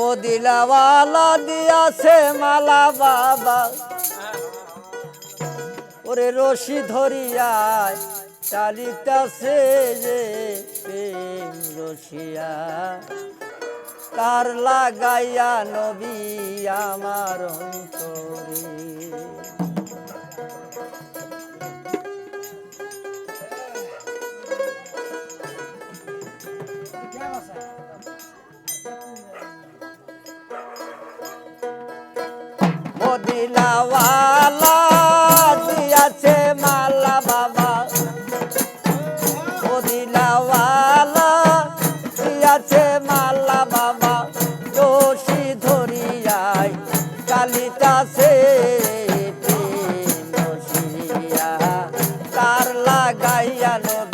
মদিলাওয়ালা দিয়াছে মালা বাবা। ওরে রশি ধরিয়ায়, চালিতাছে যে প্রেম রশিয়া। তার লাগাইয়া নবী আমার অন্তরে। মদিলাওয়ালা দিয়াছে মালা বাবা। মদিলাওয়ালা দিয়াছে মালা বাবা। রশি ধরিয়াই কালিতাছে নসিয়া তার লাগাইয়া নবী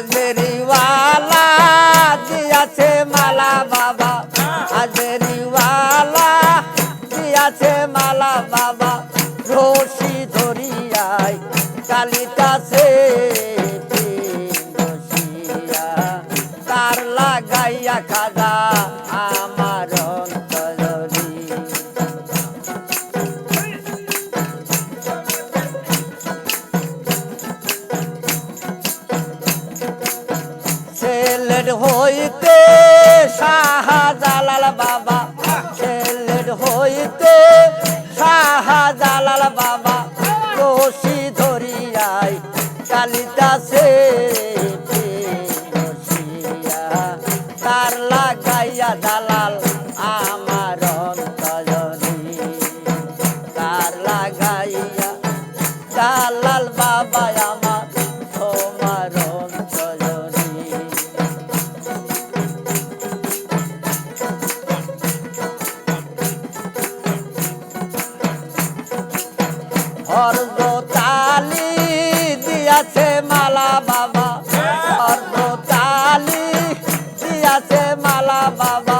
আজরিওয়ালা দিয়াছে মালা বাবা। আজরিওয়ালা দিয়াছে মালা বাবা। রশি ধরিয়াই কালিতাছে দালাল বাবা আমার তোমার অর্ধ তালি দিয়াছে মালা বাবা। অর্ধ তালি দিয়াছে মালা বাবা।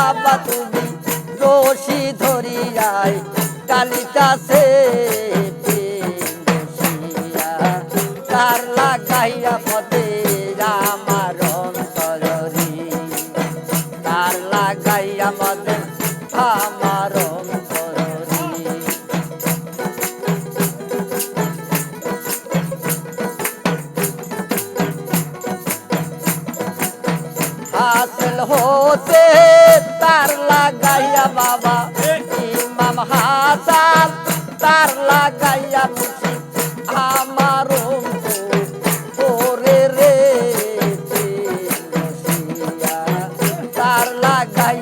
বাবা তুমি রশি ধরিয়াই কালিকাছে তার লাগাইয়া পদে আমার অন্তরি তার লাগাইয়া পদে আমার हासिल হতে লাগাইয়া বাবা ইমাম হাসান তার লাগাইয়া মুসি আমার ওরে রে তার লাগাইয়া